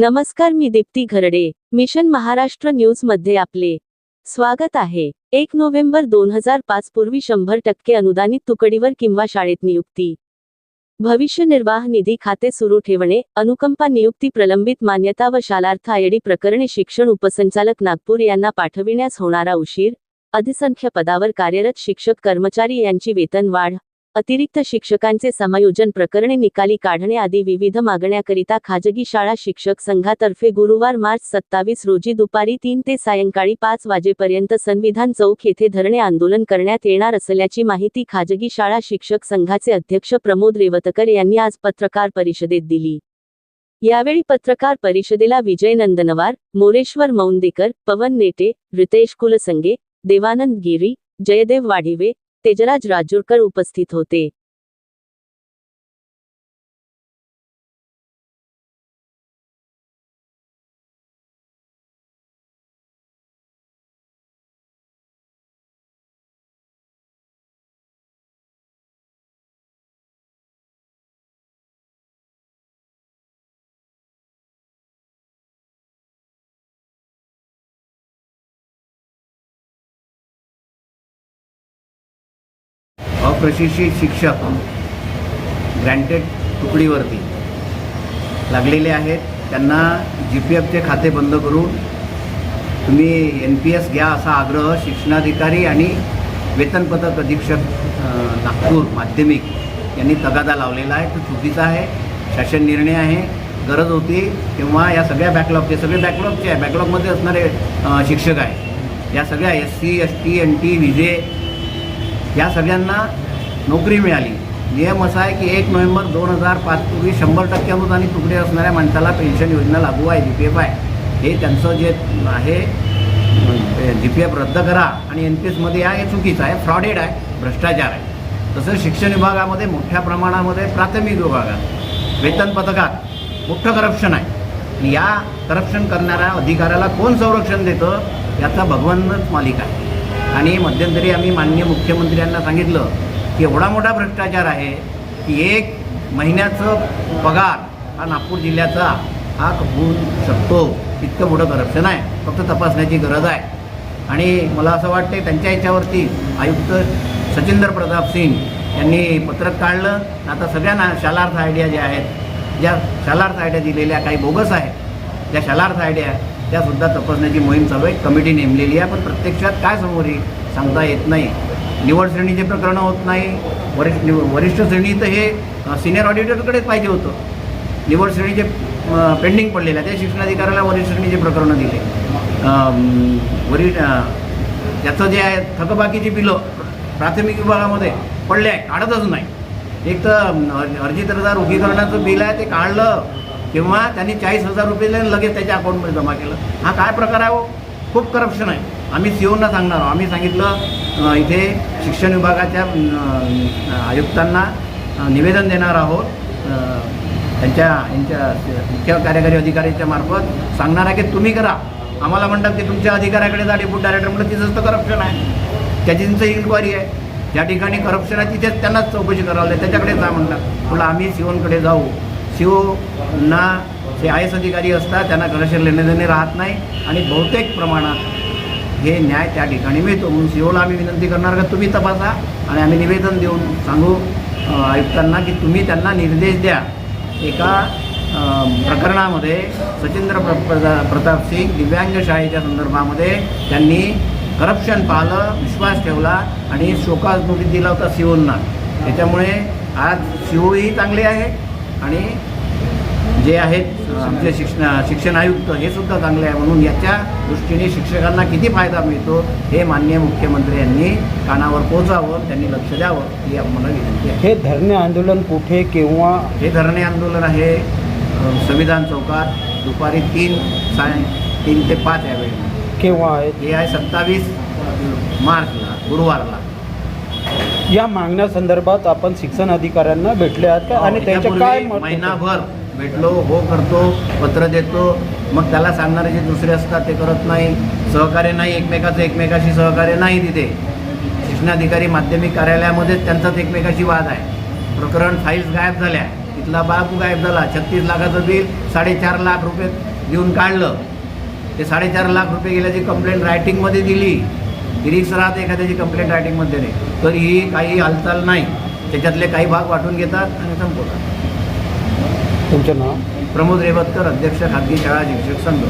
नमस्कार मी दीप्ती घरडे. मिशन महाराष्ट्र न्यूजमध्ये आपले स्वागत आहे. एक नोव्हेंबर दोन हजार पाच पूर्वी शंभर टक्के अनुदानित तुकडीवर किंवा शाळेत नियुक्ती. भविष्य निर्वाह निधी खाते सुरू ठेवणे अनुकंपा नियुक्ती प्रलंबित मान्यता व शालार्थ आयडी प्रकरणे शिक्षण उपसंचालक नागपूर यांना पाठविण्यास होणारा उशीर अधिसंख्य पदावर कार्यरत शिक्षक कर्मचारी यांची वेतन वाढ अतिरिक्त शिक्षकांचे समायोजन प्रकरणे निकाली काढणे आदी विविध मागण्याकरिता खाजगी शाळा शिक्षक संघातर्फे गुरुवार मार्च सत्तावीस रोजी दुपारी तीन ते सायंकाळी पाच वाजेपर्यंत संविधान चौक येथे धरणे आंदोलन करण्यात येणार असल्याची माहिती खाजगी शाळा शिक्षक संघाचे अध्यक्ष प्रमोद रेवतकर यांनी आज पत्रकार परिषदेत दिली. यावेळी पत्रकार परिषदेला विजय नंदनवार मोरेश्वर मौंदेकर पवन नेटे रितेश कुलसंगे देवानंद गिरी जयदेव वाढिवे तेजराज राजूरकर उपस्थित होते. अप्रशिक्षित शिक्षक ग्रँटेड तुकडीवरती लागलेले आहेत. त्यांना जी पी एफचे खाते बंद करून तुम्ही एन पी एस घ्या असा आग्रह शिक्षणाधिकारी आणि वेतनपथक अधीक्षक नागपूर माध्यमिक यांनी तगादा लावलेला आहे. तो चुकीचा आहे. शासन निर्णय आहे. गरज होती किंवा या सगळ्या बॅकलॉगचे सगळे बॅकलॉगचे आहे बॅकलॉगमध्ये असणारे शिक्षक आहे या सगळ्या S C S T N T VJ या सगळ्यांना नोकरी मिळाली. नियम असा आहे की एक नोव्हेंबर दोन हजार पाच पूर्वी शंभर टक्के अनुदानित तुकडे असणाऱ्या माणसाला पेन्शन योजना लागू आहे जी पी एफ आहे. हे त्यांचं जे आहे जी पी एफ रद्द करा आणि एन पी एसमध्ये या हे चुकीचं आहे. फ्रॉडेड आहे भ्रष्टाचार आहे. तसंच शिक्षण विभागामध्ये मोठ्या प्रमाणामध्ये प्राथमिक विभागात वेतन पथकात मोठं करप्शन आहे. आणि या करप्शन करणाऱ्या अधिकाऱ्याला कोण संरक्षण देतं याचा भगवानच मालिक आहे. आणि मध्यंतरी आम्ही माननीय मुख्यमंत्र्यांना सांगितलं की एवढा मोठा भ्रष्टाचार आहे की एक महिन्याचं पगार हा नागपूर जिल्ह्याचा हा होऊ शकतो. इतकं मोठं करप्शन आहे. फक्त तपासण्याची गरज आहे. आणि मला असं वाटते त्यांच्या याच्यावरती आयुक्त सचिंदर प्रताप सिंग यांनी पत्रक काढलं. आता सगळ्या ना शालार्थ आयडिया ज्या आहेत ज्या शालार्थ आयडिया दिलेल्या काही बोगस आहेत ज्या शालार्थ आयडिया आहेत त्यासुद्धा तपासण्याची मोहीम चालू आहे. कमिटी नेमलेली आहे पण प्रत्यक्षात काय समोर येईल सांगता येत नाही. निवड श्रेणीचे प्रकरणं होत नाही. वरिष्ठ निव वरिष्ठ श्रेणी तर हे सिनियर ऑडिटरकडेच पाहिजे होतं. निवड श्रेणीचे पेंडिंग पडलेले आहे त्या शिक्षणाधिकाऱ्याला वरिष्ठ श्रेणीचे प्रकरणं दिले. वरी त्याचं जे आहे थकबाकीची बिलं प्राथमिक विभागामध्ये पडले आहे काढतच नाही. एक तर अं, अर्जित हजार उभीकरणाचं बिल आहे ते काढलं. किंवा त्यांनी चाळीस हजार रुपये दिले लगेच त्याच्या अकाउंटमध्ये जमा केलं. हा काय प्रकार आहे हो? खूप करप्शन आहे. आम्ही सीओना सांगणार आहोत. आम्ही सांगितलं इथे शिक्षण विभागाच्या आयुक्तांना निवेदन देणार आहोत. त्यांच्या यांच्या मुख्य कार्यकारी अधिकाऱ्यांच्या मार्फत सांगणार आहे की तुम्ही करा. आम्हाला म्हणतात की तुमच्या अधिकाऱ्याकडे जा डेप्युटी डायरेक्टर म्हणलं तिथंच तर करप्शन आहे. त्याची त्यांचं इन्क्वायरी आहे. ज्या ठिकाणी करप्शन आहे तिथेच त्यांनाच चौकशी करावं लागेल त्याच्याकडे जा म्हणतात तुला आम्ही सीओनकडे जाऊ. सीओना जे आय एस अधिकारी असतात त्यांना कलेक्शन लेणे देणे राहत नाही आणि बहुतेक प्रमाणात हे न्याय त्या ठिकाणी मिळतो. म्हणून सीओला आम्ही विनंती करणार का तुम्ही तपासा आणि आम्ही निवेदन देऊन सांगू आयुक्तांना की तुम्ही त्यांना निर्देश द्या. एका प्रकरणामध्ये सचिंद्र प्र प्रताप सिंग दिव्यांग शाळेच्या संदर्भामध्ये त्यांनी करप्शन पाहिलं विश्वास ठेवला आणि शोकास नोटीस दिला होता सीओना त्याच्यामुळे आज सीओही चांगले आहे. आणि जे आहेत आमचे शिक्षण शिक्षण आयुक्त हे सुद्धा चांगले आहे. म्हणून याच्या दृष्टीने शिक्षकांना किती फायदा मिळतो हे माननीय मुख्यमंत्री यांनी कानावर पोचावं त्यांनी लक्ष द्यावं ही आम्हाला विनंती आहे. हे धरणे आंदोलन कुठे केव्हा हे धरणे आंदोलन आहे संविधान चौकात दुपारी तीन साय तीन ते पाच यावेळी केव्हा आहे? हे आहे सत्तावीस मार्चला गुरुवारला. या मागण्या संदर्भात आपण शिक्षण अधिकाऱ्यांना भेटले आहात का? आणि त्यांचे याच्यापूर्वी काय मत होतं? महिनाभर भेटलो हो करतो पत्र देतो. मग त्याला सांगणारे जे दुसरे असतात ते करत नाही. सहकार्य नाही एकमेकाचं एकमेकाशी सहकार्य नाही तिथे. शिक्षणाधिकारी माध्यमिक कार्यालयामध्येच त्यांचाच एकमेकाशी वाद आहे. प्रकरण फाईल्स गायब झाल्या. तिथला बाबू गायब झाला. छत्तीस लाखाचं बिल साडेचार लाख रुपये देऊन काढलं. ते साडेचार लाख रुपये गेल्याची कंप्लेंट रायटिंगमध्ये दिली. रिक्स राहते एखाद्याची कंप्लेंट रायटिंगमध्ये नाही. तर ही काही हालचाल नाही. त्याच्यातले काही भाग वाटून घेतात आणि संपवतात. तुमचं नाव? प्रमोद रेवतकर अध्यक्ष खाजगी शाळा शिक्षक संघ.